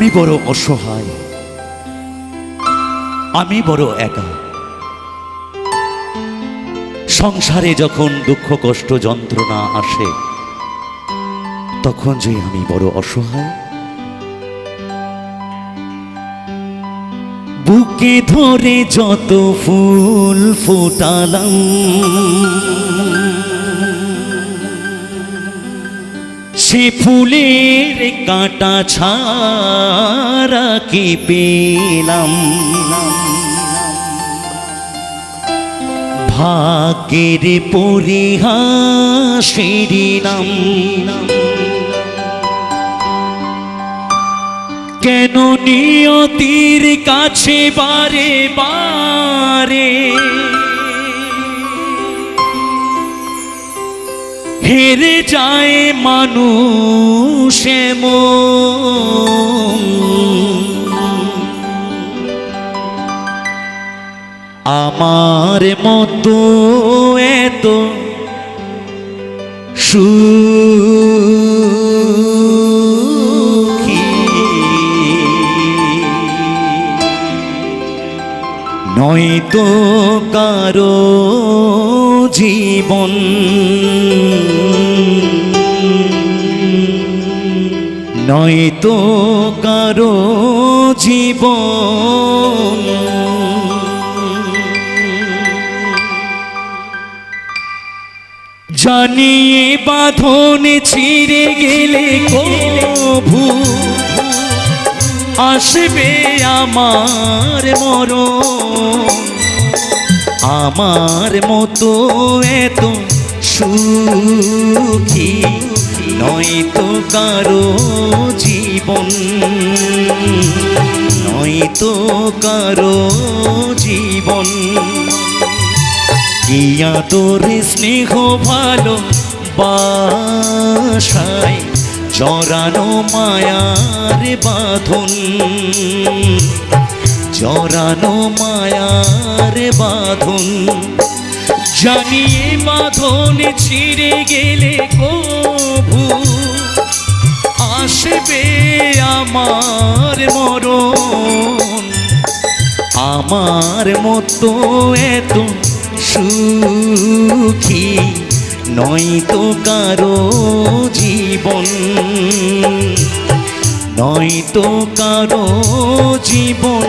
আমি বড় অসহায়। আমি বড় একা। সংসারে যখন দুঃখ, কষ্ট, যন্ত্রণা আসে, তখন যে আমি বড় অসহায়। বুকে ধরে যত ফুল ফোটালাম সে ফুলের কাঁটা ছাড়া কি পেলাম? ভাগ্যের পরিহাসের নাম। কেন নিয়তির কাছে বারে বারে হেরে যায় মানুষ। আমার মতো এত সুখী নয়তো কারও জীবন। নয়তো কারও জীবন। জানিয়ে বাঁধন ছিঁড়ে গেলে কভু আসবে আমার মর আমার মতো এত সুখী নয়তো কারও জীবন নয়তো কারও জীবন। ইয়া তোর স্নেহ ভালো বাসায় জরানো মায়ার বাঁধন। জরানো মায়ার বাঁধন। জানিয়ে বাঁধন ছিঁড়ে গেলে কভু আসবে আমার মরণ। আমার মতো এত সুখী নয় তো কারও জীবন। নয়তো কারও জীবন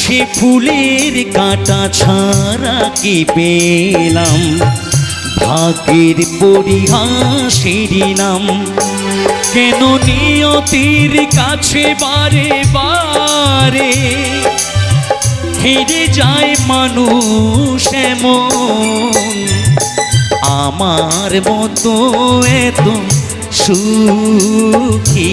সে ফুলের কাঁটা ছাড়া কি পেলাম? ভাগ্যের পরিহাসের নাম। কেন নিয়তির কাছে বারে বারে হেরে যায় মানুষ এমন? আমার মতো এত সুখী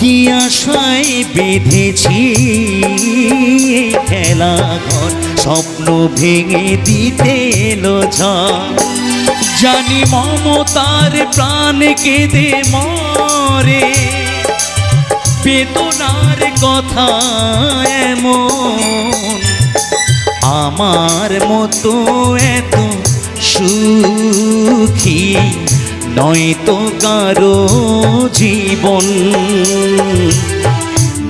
কি আশায় বেঁধেছি? এই খেলা স্বপ্ন ভেঙে দিতে এলো জানি মমতার প্রাণ কেঁদে মরে। বেদনার কথা এমন। আমার মতো এত সুখী নয়তো কারও জীবন।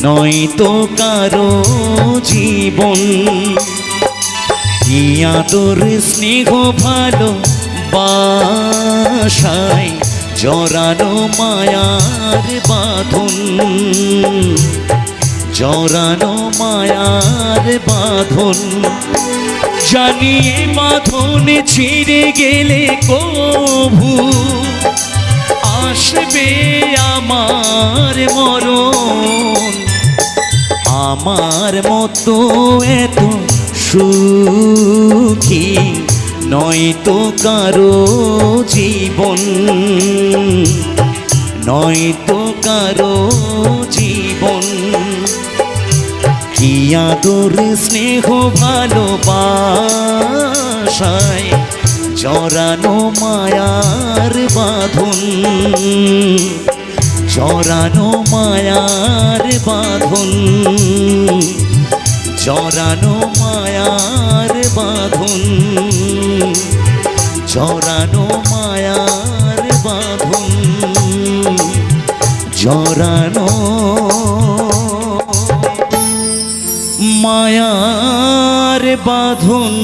নয়তো কারও জীবন। কি আদর স্নেহ ভালো বাসায় জরানো মায়ার বাঁধন। জরানো মায়ার বাঁধন। জানিয়ে বাঁধন ছিঁড়ে গেলে কভু। আসবে আমার মরণ। আমার মতো এত সুখী নয়তো কারও জীবন। নয়তো কারও জীবন। কি আদর স্নেহ ভালোবাসায় জরানো মায়ার বাঁধন জরানো মায়ার বাঁধন জরানো মায়ার বাঁধন জরানো মায়ার বাঁধন জরানো মায়ার বাঁধন।